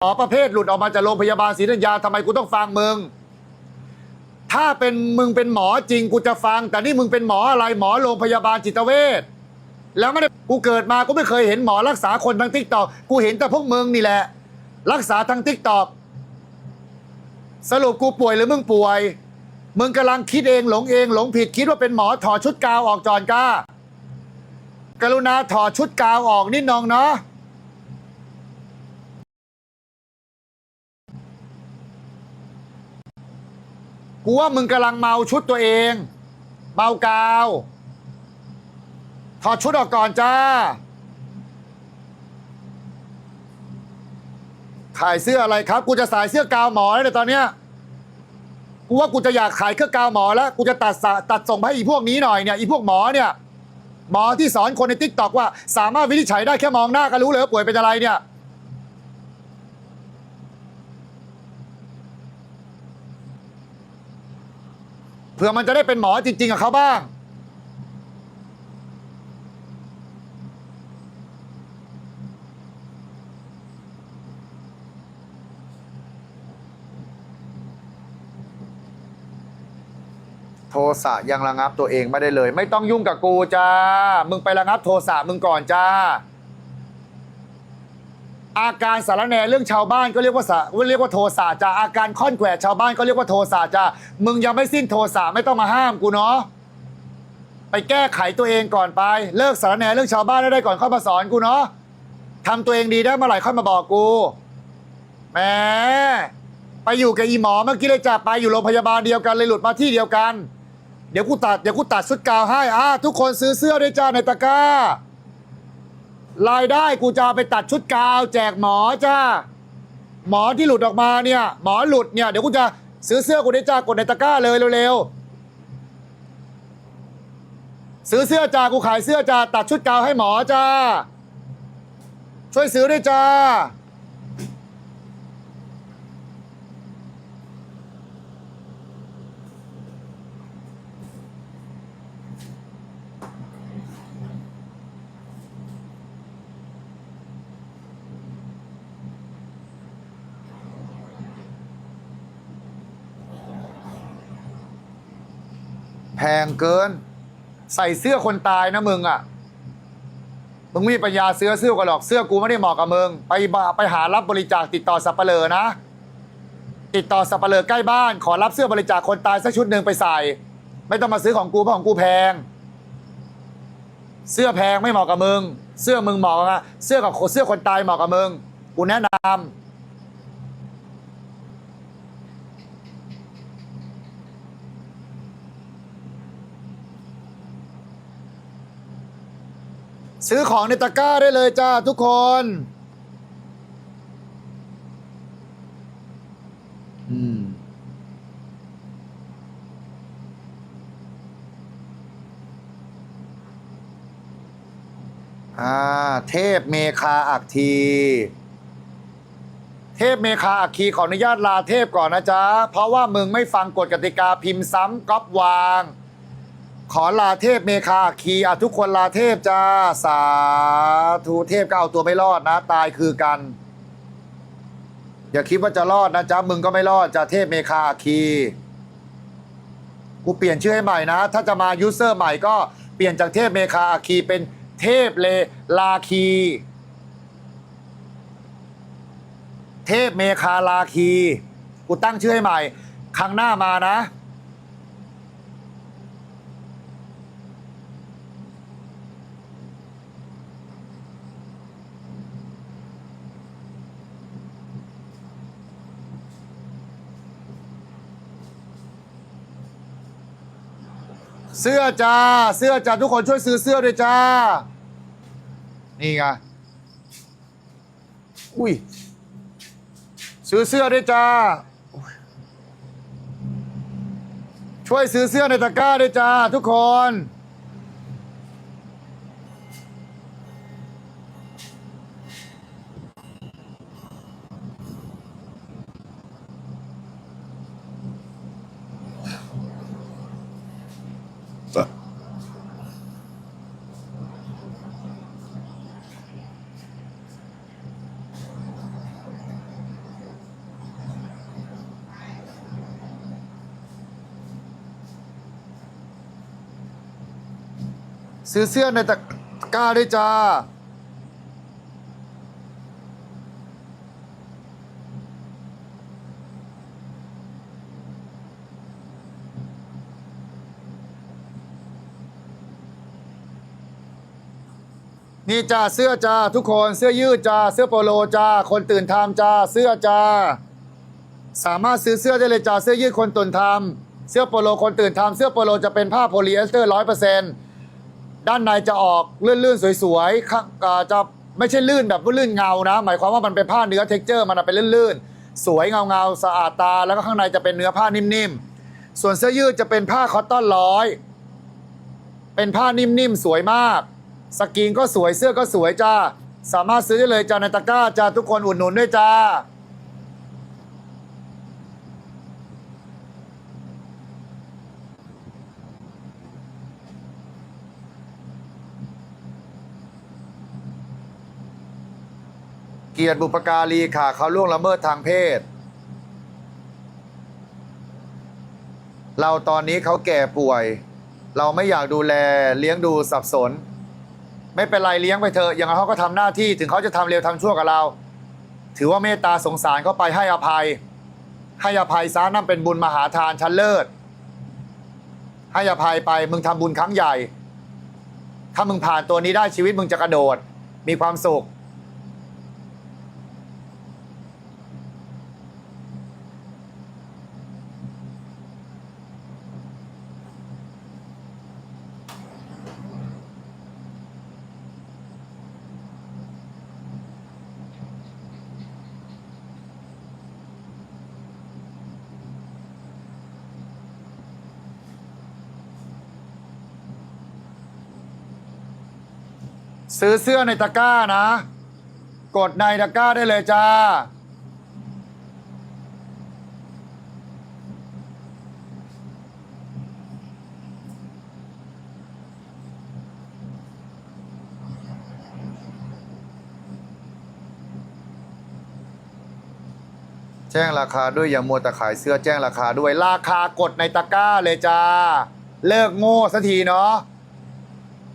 หมอประเภทหลุดออกมาจากโรงพยาบาลศรีธัญญาทำไมกูต้องฟังมึง ถ้าเป็นมึงเป็นหมอจริงกูจะฟัง แต่นี่มึงเป็นหมออะไรหมอโรงพยาบาลจิตเวชแล้วไม่ได้กูเกิดมากูไม่เคยเห็นหมอรักษาคนทางทิกตอกกูเห็นแต่พวกมึงนี่แหละ รักษาทางทิกตอกสรุปกูป่วยหรือมึงป่วย มึงกำลังคิดเองหลงเองหลงผิดคิดว่าเป็นหมอถอดชุดกาวออกจอนก้ากรุณาถอดชุดกาวออกนิดนองเนาะ กูว่ามึงกำลังเมาชุดตัวเอง เมากาว ถอดชุดออกก่อนจ้า ขายเสื้ออะไรครับ กูจะสายเสื้อกาวหมอแล้วเนี่ยตอนเนี้ย กูว่ากูจะอยากขายเครื่องกาวหมอแล้ว กูจะตัดสะตัดส่งไปให้อีพวกนี้หน่อยเนี่ย อีพวกหมอเนี่ย หมอที่สอนคนในทิกตอกว่า สามารถวินิจฉัยได้แค่มองหน้าก็รู้เลยว่าป่วยเป็นอะไรเนี่ย ผื่อมันจะได้เป็นหมอจริง ๆ กับเขาบ้าง โทสะยังระงับตัวเองไม่ได้เลย ไม่ต้องยุ่งกับกูจ้า มึงไประงับโทสะมึงก่อนจ้า อาการสารแหนเรื่องชาวบ้านก็เรียกว่าสะเรียกว่าโทสะจ้าอาการค่อนแขวะชาวบ้านก็เรียกว่าโทสะจ้ามึงยังไม่สิ้นโทสะไม่ต้องมาห้ามกูเนาะไปแก้ไขตัวเองก่อนไป เลิกสารแหนเรื่องชาวบ้านได้ก่อนเข้ามาสอนกูเนาะทำตัวเองดีได้เมื่อไหร่ค่อยมาบอกกูแหมไปอยู่กับอีหมอเมื่อกี้เลยจ้าไปอยู่โรงพยาบาลเดียวกันเลยหลุดมาที่เดียวกัน เดี๋ยวกูตัดเดี๋ยวกูตัดชุดกาวให้อ่าทุกคนซื้อเสื้อด้วยจ้าในตะกร้า รายได้กูจะเอาไปตัดชุดกาว แจกหมอจ้า หมอที่หลุดออกมาเนี่ย หมอหลุดเนี่ย เดี๋ยวกูจะซื้อเสื้อกูได้จ้ากดในตะกร้าเลยเร็วๆซื้อเสื้อจ้ากูขายเสื้อจ้าตัดชุดกาวให้หมอจ้า ช่วยซื้อด้วยจ้า งเกิน ใส่เสื้อคนตายนะมึงอะมึงไม่มีปัญญาเสื้อเสื้อกันหรอกเสื้อกูไม่ได้เหมาะกับมึงไปไปหารับบริจาคติดต่อสับเปลอนะ ติดต่อสับเปลอใกล้บ้าน ขอรับเสื้อบริจาคคนตายสักชุดหนึ่งไปใส่ ไม่ต้องมาซื้อของกูเพราะของกูแพง เสื้อแพงไม่เหมาะกับมึง เสื้อมึงเหมาะกับเสื้อกับเสื้อคนตายเหมาะกับมึงกูแนะนำ ซื้อของในตะกร้าได้เลยจ้าทุกคนอืมอ่าเทพเมคาอักที เทพเมคาอักคีขออนุญาตลาเทพก่อนนะจ๊ะ เพราะว่ามึงไม่ฟังกฎกติกาพิมพ์ซ้ำก๊อปวาง ขอลาเทพเมคาคีอะทุกคนลาเทพจ้าสาธุเทพก็เอาตัวไม่รอดนะ ตายคือกัน อย่าคิดว่าจะรอดนะจ๊ะมึงก็ไม่รอดจ้ะเทพเมคาคีกูเปลี่ยนชื่อให้ใหม่นะ ถ้าจะมายูเซอร์ใหม่ก็เปลี่ยนจากเทพเมคาคีเป็นเทพเลลาคี เทพเมคาลาคี กูตั้งชื่อให้ใหม่ ครั้งหน้ามานะ เสื้อจ้า เสื้อจ้าทุกคนช่วยซื้อเสื้อด้วยจ้า นี่ไง อุ้ย ซื้อเสื้อด้วยจ้า ช่วยซื้อเสื้อในตะกร้าด้วยจ้า ทุกคน ซื้อเสื้อในตะกร้าด้วยจ้า นี่จ้าเสื้อจ้าทุกคนเสื้อยืดจ้าเสื้อโปโลจ้าคนตื่นทำจ้าเสื้อจ้าสามารถซื้อเสื้อได้เลยจ้าเสื้อยืดคนตื่นทำเสื้อโปโลคนตื่นทำเสื้อโปโลจะเป็นผ้าโพลีเอสเตอร์ร้อยเปอร์เซ็นต์ ด้านในจะออกลื่นๆสวยๆข้างอ่าจะไม่ใช่ลื่นแบบว่าลื่นเงานะ หมายความว่ามันเป็นผ้าเนื้อเท็กเจอร์มันอะเป็นลื่นๆสวยเงาๆสะอาดตา แล้วก็ข้างในจะเป็นเนื้อผ้านิ่มๆ ส่วนเสื้อยืดจะเป็นผ้าคอตตอนร้อย เป็นผ้านิ่มๆ สวยมาก สกรีนก็สวยเสื้อก็สวยจ้า สามารถซื้อได้เลยจ้าในตะกร้าจ้าทุกคนอุดหนุนด้วยจ้า เกียรติบุปการีค่ะเขาล่วงละเมิดทางเพศ เราตอนนี้เขาแก่ป่วย เราไม่อยากดูแลเลี้ยงดูสับสน ไม่เป็นไรเลี้ยงไปเถอะอย่างเขาก็ทำหน้าที่ถึงเขาจะทำเร็วทำชั่วกับเรา ถือว่าเมตตาสงสารเขาไปให้อภัย ให้อภัยซะนั่นเป็นบุญมหาทานชั้นเลิศให้อภัยไปมึงทำบุญครั้งใหญ่ ถ้ามึงผ่านตัวนี้ได้ชีวิตมึงจะกระโดดมีความสุข ซื้อเสื้อในตะกร้านะ กดในตะกร้าได้เลยจ้า แจ้งราคาด้วยอย่ามัวแต่ขายเสื้อแจ้งราคาด้วยราคากดในตะกร้าเลยจ้า เลิกโง่สักทีเนาะ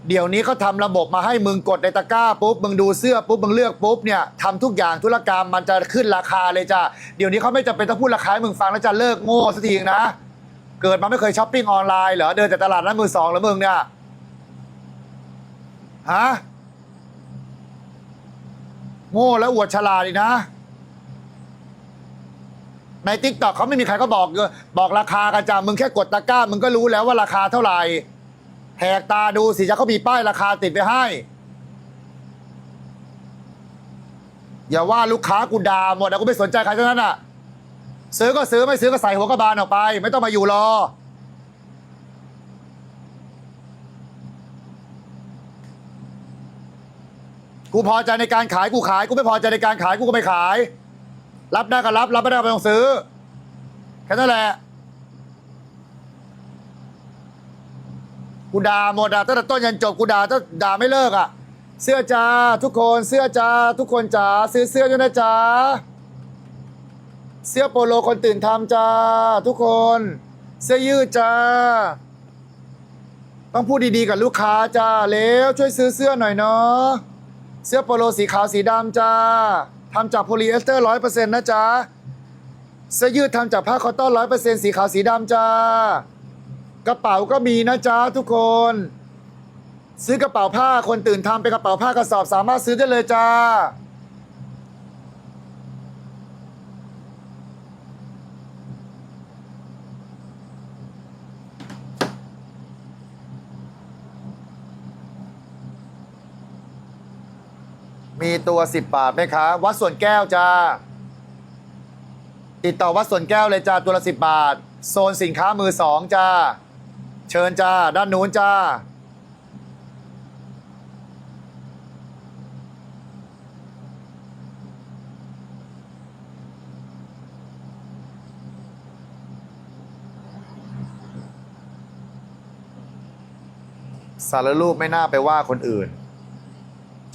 เดี๋ยวนี้เขาทำระบบมาให้มึงกดในตะกร้าปุ๊บมึงดูเสื้อปุ๊บมึงเลือกปุ๊บเนี่ยทำทุกอย่างธุรกรรมมันจะขึ้นราคาเลยจ้ะเดี๋ยวนี้เขาไม่จำเป็นต้องพูดราคาให้มึงฟังแล้วจะเลิกโง่สักทีนะ เกิดมาไม่เคยช้อปปิ้งออนไลน์เหรอเดินแต่ตลาดนั้นมือสองแล้วมึงเนี่ยฮะโง่แล้วอวดฉลาดอีกนะ ในทิกตอกเขาไม่มีใครก็บอกบอกราคากันจ้ะมึงแค่กดตะกร้า มึงก็รู้แล้วว่าราคาเท่าไหร่ แหกตาดูสิจะเขามีป้ายราคาติดไปให้ อย่าว่าลูกค้ากูด่าหมดนะกูไม่สนใจใครทั้งนั้นอะ ซื้อก็ซื้อไม่ซื้อก็ใส่หัวกระบาลออกไป ไม่ต้องมาอยู่รอ กูพอใจในการขายกูขาย กูไม่พอใจในการขายกูก็ไม่ขาย รับได้ก็รับ รับไม่ได้ก็ไม่ต้องซื้อ แค่นั้นแหละ กูด่าหมดอะตั้งแต่ต้นยันจบกูด่าตั้งด่าไม่เลิกอะ เสื้อจ้าทุกคนเสื้อจ้าทุกคนจ้าซื้อเสื้อด้วยนะจ้าเสื้อโปโลคนตื่นทำจ้าทุกคน เสื้อยืดจ้าต้องพูดดีๆกับลูกค้าจ้าเร็วช่วยซื้อเสื้อหน่อยเนาะเสื้อโปโลสีขาวสีดำจ้าทำจากโพลีเอสเตอร์ร้อยเปอร์เซ็นต์นะจ๊ะเสื้อยืดทำจากผ้าคอตตอนร้อยเปอร์เซ็นต์สีขาวสีดำจ้า กระเป๋าก็มีนะจ๊ะทุกคน ซื้อกระเป๋าผ้าคนตื่นทำเป็นกระเป๋าผ้ากระสอบสามารถซื้อได้เลยจ้ามีตัวสิบบาทไหมคะวัดส่วนแก้วจ้าติดต่อวัดส่วนแก้วเลยจ้าตัวละสิบบาท โซนสินค้ามือสองจ้า เชิญจ้า ด้านนู้นจ้า สารรูปไม่น่าไปว่าคนอื่น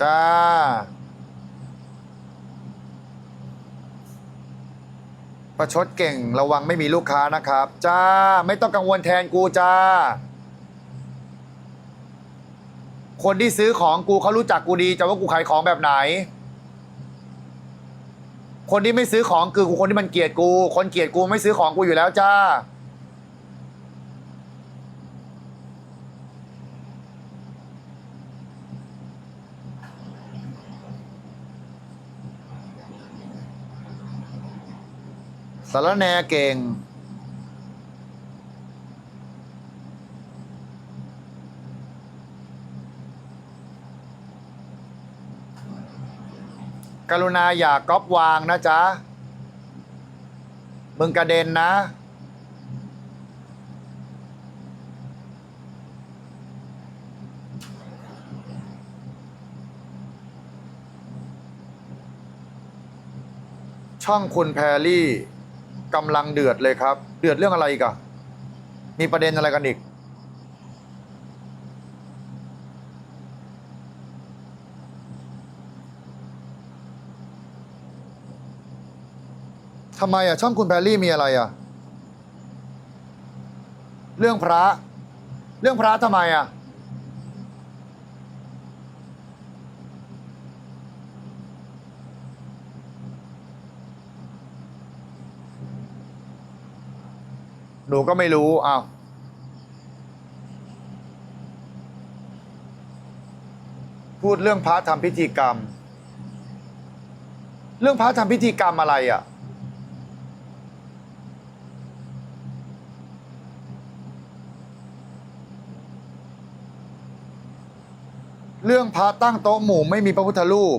จ้า ประชดเก่งระวังไม่มีลูกค้านะครับ จ้า ไม่ต้องกังวลแทนกูจ้า คนที่ซื้อของกูเขารู้จักกูดีจะว่ากูขายของแบบไหน คนที่ไม่ซื้อของคือกูคนที่มันเกลียดกู คนเกลียดกูไม่ซื้อของกูอยู่แล้วจ้าารแนเก่ง กรุณาอย่าก๊อปวางนะจ๊ะ มึงกระเด็นนะช่องคุณแพรรี่ กำลังเดือดเลยครับ เดือดเรื่องอะไรกอะมีประเด็นอะไรกันอีก ทำไมอะช่องคุณแพรรี่มีอะไรอะ เรื่องพระ เรื่องพระทำไมอะ หนูก็ไม่รู้อ้าวพูดเรื่องพระทำพิธีกรรม เรื่องพระทำพิธีกรรมอะไรอะ เรื่องพระตั้งโต๊ะหมู่ไม่มีพระพุทธรูป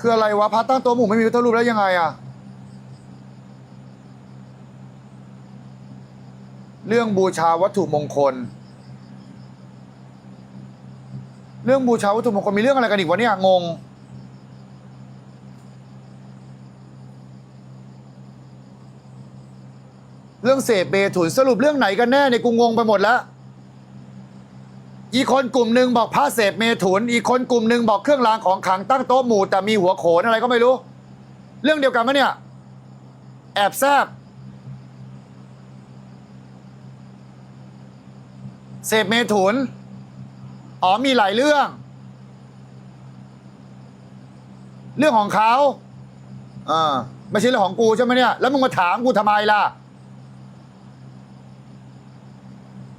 คืออะไรวะพระตั้งโต๊ะหมู่ไม่มีพระพุทธรูปแล้วยังไงอะ เรื่องบูชาวัตถุมงคล เรื่องบูชาวัตถุมงคลมีเรื่องอะไรกันอีกวะเนี่ยงง เรื่องเสพเบถุนสรุปเรื่องไหนกันแน่ในกูงงไปหมดแล้ว อีกคนกลุ่มหนึ่งบอกผ้าเสพเมถุน อีกคนกลุ่มหนึ่งบอกเครื่องรางของขลังตั้งโต๊ะหมู่แต่มีหัวโขนอะไรก็ไม่รู้ เรื่องเดียวกันไหมเนี่ย แอบแซบ เสพเมถุน อ๋อมีหลายเรื่อง เรื่องของเขาอ่าไม่ใช่เรื่องของกูใช่ไหมเนี่ย แล้วมึงมาถามกูทำไมล่ะ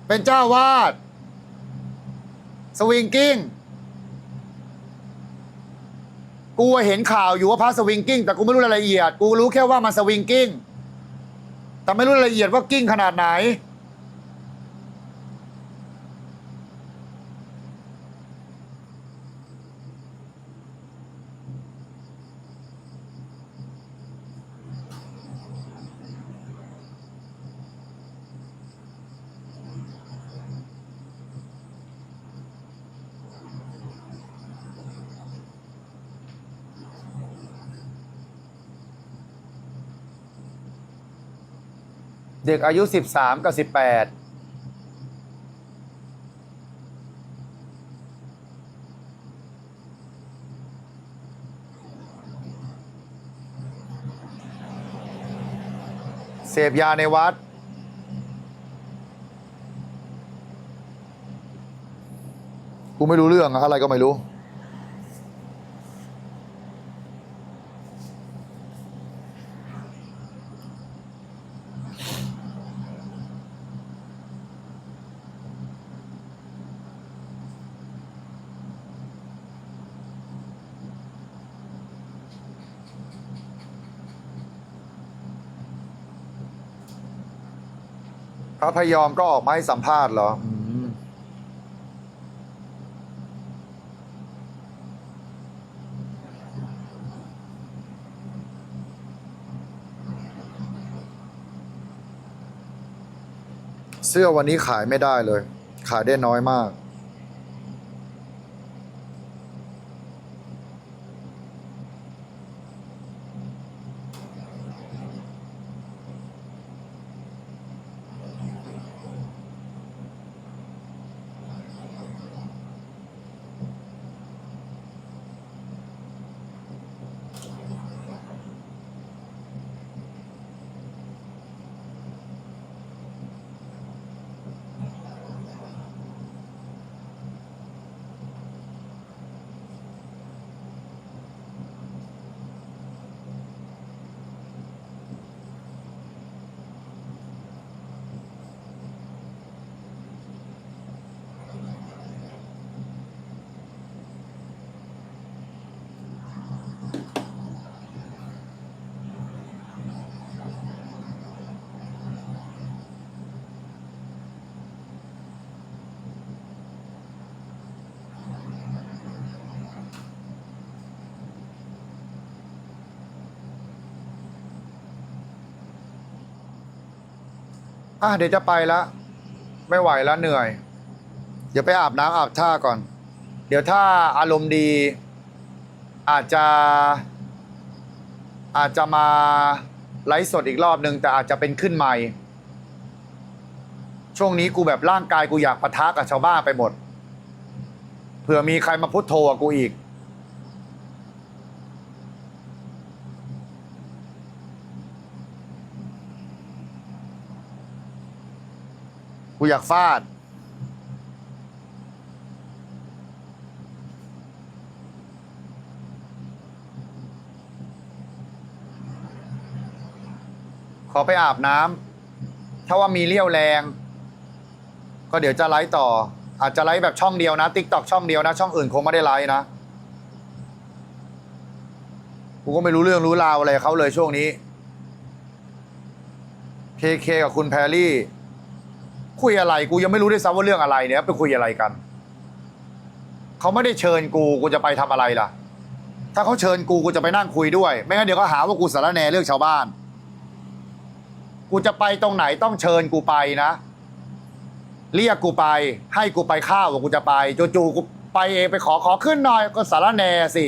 เป็นเจ้าวาด สวิงกิ้ง กูเห็นข่าวอยู่ว่าพระสวิงกิ้ง แต่กูไม่รู้รายละเอียด กูรู้แค่ว่ามันสวิงกิ้ง แต่ไม่รู้รายละเอียดว่ากิ้งขนาดไหน ด็กอายุ 13 กับ 18เสพยาในวัด กูไม่รู้เรื่องอะอะไรก็ไม่รู้ พยอมก็ออกมาให้สัมภาษณ์เหรอ เสื้อวันนี้ขายไม่ได้เลย ขายได้น้อยมาก อะเดี๋ยวจะไปแล้วไม่ไหวแล้วเหนื่อย เดี๋ยวไปอาบน้ำอาบท่าก่อน เดี๋ยวถ้าอารมณ์ดี อาจจะ อาจจะมาไลฟ์สดอีกรอบนึง แต่อาจจะเป็นขึ้นใหม่ ช่วงนี้กูแบบร่างกายกูอยากปะทะกับชาวบ้านไปหมด เผื่อมีใครมาพุทโธกับกูอีก กูอยากฟาด ขอไปอาบน้ำ ถ้าว่ามีเรี่ยวแรง ก็เดี๋ยวจะไลฟ์ต่อ อาจจะไลฟ์แบบช่องเดียวนะติ๊กต็อกช่องเดียวนะ ช่องอื่นคงไม่ได้ไลฟ์นะ กูก็ไม่รู้เรื่องรู้ราวอะไรเขาเลยช่วงนี้เคเคกับคุณแพรรี่ คุยอะไร กูยังไม่รู้ด้วยซ้ำว่าเรื่องอะไรเนี่ยไปคุยอะไรกัน เขาไม่ได้เชิญกูกูจะไปทำอะไรล่ะ ถ้าเขาเชิญกูกูจะไปนั่งคุยด้วย ไม่งั้นเดี๋ยวก็หาว่ากูสารแนเรื่องชาวบ้าน กูจะไปตรงไหนต้องเชิญกูไปนะ เรียกกูไป ให้กูไปข้าวว่ากูจะไปจู่ๆกูไปเองไปขอขอขึ้นหน่อยก็สารแนสิ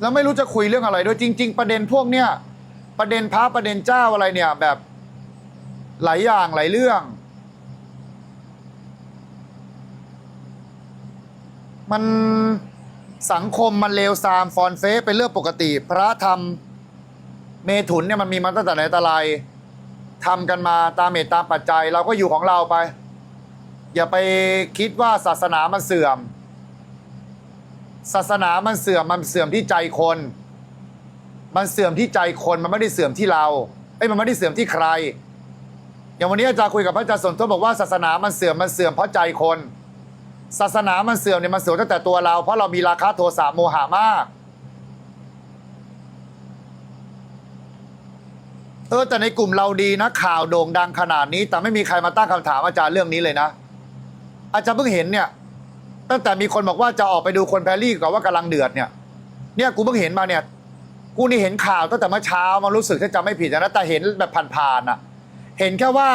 แล้วไม่รู้จะคุยเรื่องอะไรด้วยจริง ๆ ประเด็นพวกเนี้ยประเด็นพระประเด็นเจ้าอะไรเนี่ย แบบหลายอย่างหลายเรื่อง มันสังคมมันเลวทรามฟอนเฟสเป็นเรื่องปกติ พระธรรมเมถุนเนี่ยมันมีมาตั้งแต่ไหนแต่ไรทำกันมาตามเหตุตามปัจจัย เราก็อยู่ของเราไป อย่าไปคิดว่าศาสนามันเสื่อม ศาสนามันเสื่อมมันเสื่อมที่ใจคน มันเสื่อมที่ใจคนมันไม่ได้เสื่อมที่เราเอ้ยมันไม่ได้เสื่อมที่ใคร อย่างวันนี้อาจารย์คุยกับพระอาจารย์สนทบบอกว่าศาสนามันเสื่อมมันเสื่อมเพราะใจคน ศาสนามันเสื่อมเนี่ยมันเสื่อมตั้งแต่ตัวเรา เพราะเรามีราคะโทสะโมหะมาก เออแต่ในกลุ่มเราดีนะข่าวโด่งดังขนาดนี้ แต่ไม่มีใครมาตั้งคำถามอาจารย์เรื่องนี้เลยนะ อาจารย์เพิ่งเห็นเนี่ย ตั้งแต่มีคนบอกว่าจะออกไปดูคนแพรรี่กับว่ากำลังเดือดเนี่ยเนี่ยกูเพิ่งเห็นมาเนี่ยกูนี่เห็นข่าวตั้งแต่เมื่อเช้ามารู้สึกถ้าจำไม่ผิดนะแต่เห็นแบบผ่านๆอะ เห็นแค่ว่า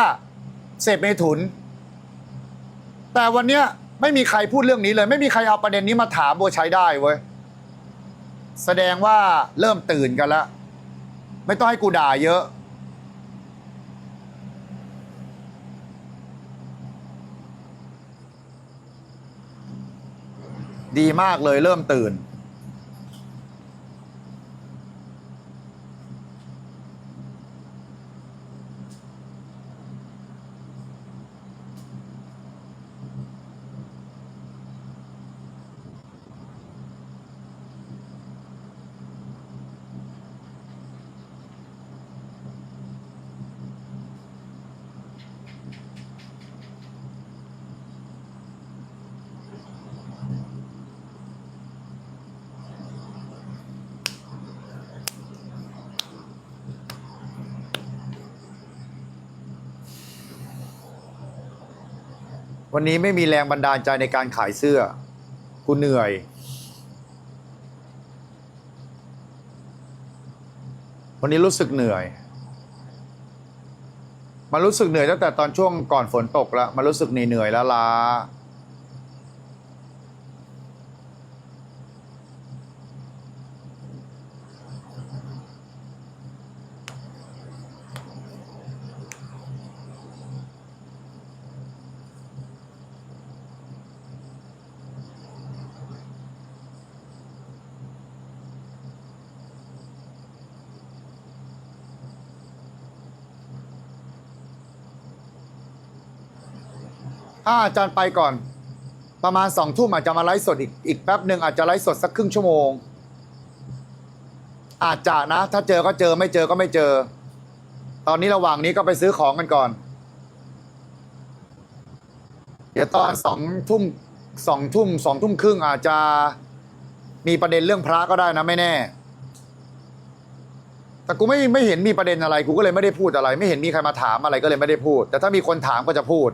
เสพเมถุน แต่วันเนี้ยไม่มีใครพูดเรื่องนี้เลย ไม่มีใครเอาประเด็นนี้มาถามโบใช้ได้เว้ยแสดงว่าเริ่มตื่นกันแล้ว ไม่ต้องให้กูด่าเยอะ ดีมากเลยเริ่มตื่น วันนี้ไม่มีแรงบันดาลใจในการขายเสื้อ กูเหนื่อย วันนี้รู้สึกเหนื่อย มันรู้สึกเหนื่อยตั้งแต่ตอนช่วงก่อนฝนตกแล้ว มันรู้สึกเหนื่อยแล้วล้า ถ้าอาจารย์ไปก่อน ประมาณสองทุ่มอาจจะมาไลฟ์สดอีกอีกแป๊บหนึ่งอาจจะไลฟ์สดสักครึ่งชั่วโมง อาจจะนะ ถ้าเจอก็เจอไม่เจอก็ไม่เจอ ตอนนี้ระหว่างนี้ก็ไปซื้อของกันก่อน เดี๋ยวตอนสองทุ่มสองทุ่มสองทุ่มครึ่งอาจจะมีประเด็นเรื่องพระก็ได้นะไม่แน่ แต่กูไม่ไม่เห็นมีประเด็นอะไร กูก็เลยไม่ได้พูดอะไร ไม่เห็นมีใครมาถามอะไรก็เลยไม่ได้พูด แต่ถ้ามีคนถามก็จะพูด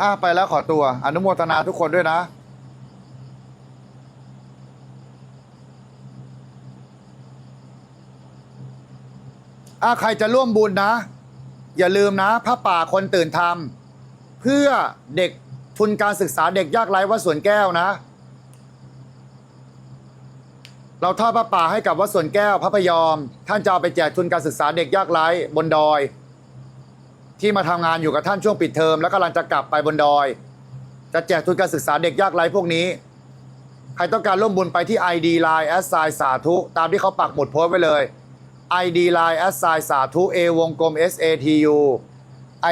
อะไปแล้วขอตัว อนุโมทนาทุกคนด้วยนะอะใครจะร่วมบุญนะ อย่าลืมนะพระป่าคนตื่นธรรม เพื่อเด็กทุนการศึกษาเด็กยากไร้วัดสวนแก้วนะ เราทอดพระป่าให้กับวัดสวนแก้วพระพยอม ท่านจะเอาไปแจกทุนการศึกษาเด็กยากไร้บนดอย ที่มาทำงานอยู่กับท่านช่วงปิดเทอม แล้วกำลังจะกลับไปบนดอย จะแจกทุนการศึกษาเด็กยากไร้พวกนี้ ใครต้องการร่วมบุญไปที่ ID Line แอสไซสาธุ ตามที่เขาปักหมุดโพสต์ไว้เลย ID Line แอสไซสาธุ A วงกลม SATU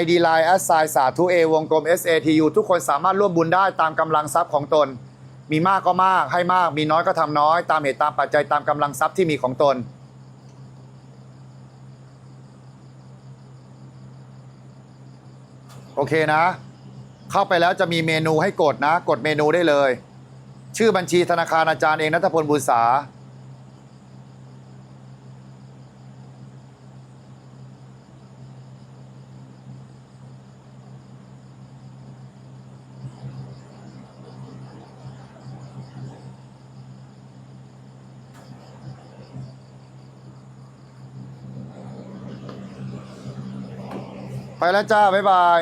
ID Line แอสไซสาธุ A วงกลม SATU ทุกคนสามารถร่วมบุญได้ตามกำลังทรัพย์ของตน มีมากก็มากให้มากมีน้อยก็ทำน้อย ตามเหตุตามปัจจัยตามกำลังทรัพย์ที่มีของตน โอเคนะ เข้าไปแล้วจะมีเมนูให้กดนะ กดเมนูได้เลย ชื่อบัญชีธนาคารอาจารย์เองนัทพลบุญษาไปแล้วจ้า บ๊ายบาย